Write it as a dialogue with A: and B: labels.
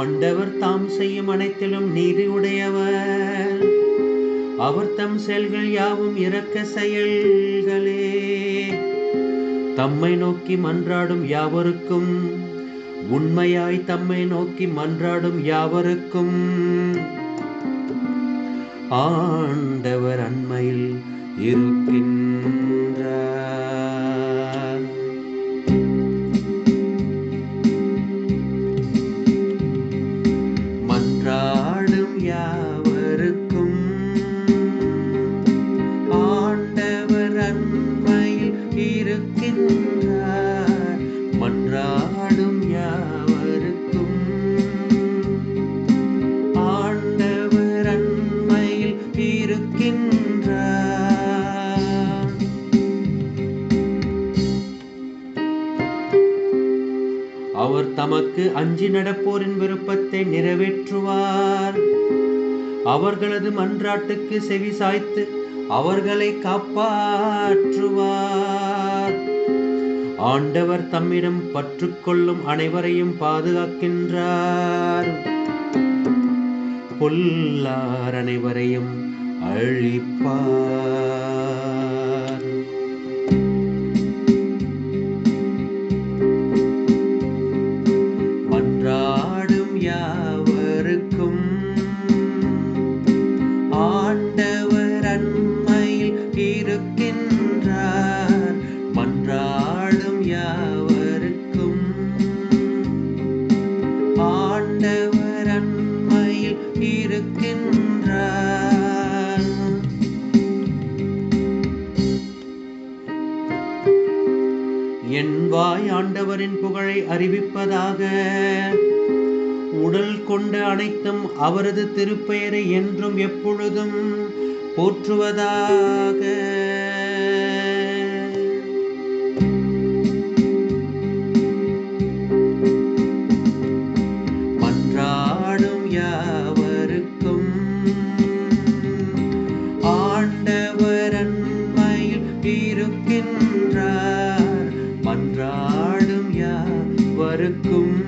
A: ஆண்டவர் தாம் செய்யும் அனைத்திலும் நீதி உடையவர் அவர் தம் செயல்கள் யாவும் இறக்க செயல்களே. தம்மை நோக்கி மன்றாடும் யாவருக்கும் உண்மையாய் தம்மை நோக்கி மன்றாடும் யாவருக்கும். ஆண்டவர் அண்மையில் இருக்கின்ற இருக்கின்றார். மன்றாடும் யாவருக்கும். ஆண்டவர் அண்மையில் இருக்கின்றார். அவர் தமக்கு அஞ்சி நடப்போரின் விருப்பத்தை நிறைவேற்றுவார். அவர்களது மன்றாட்டுக்கு செவி சாய்த்து அவர்களை காப்பாற்றுவார். ஆண்டவர் தம்மிடம் பற்றுக்கொள்ளும் அனைவரையும் பாதுகாக்கின்றார். பொல்லார் அனைவரையும் அழிப்பார். இருக்கின்றார். என் வாய் ஆண்டவரின் புகழை அறிவிப்பதாக உடல் கொண்ட அனைத்தும் அவரது திருப்பெயரை என்றும் எப்பொழுதும் போற்றுவதாக. ஆண்டவர் அண்மையில் இருக்கின்றார். மன்றாடும் யாவருக்கும்.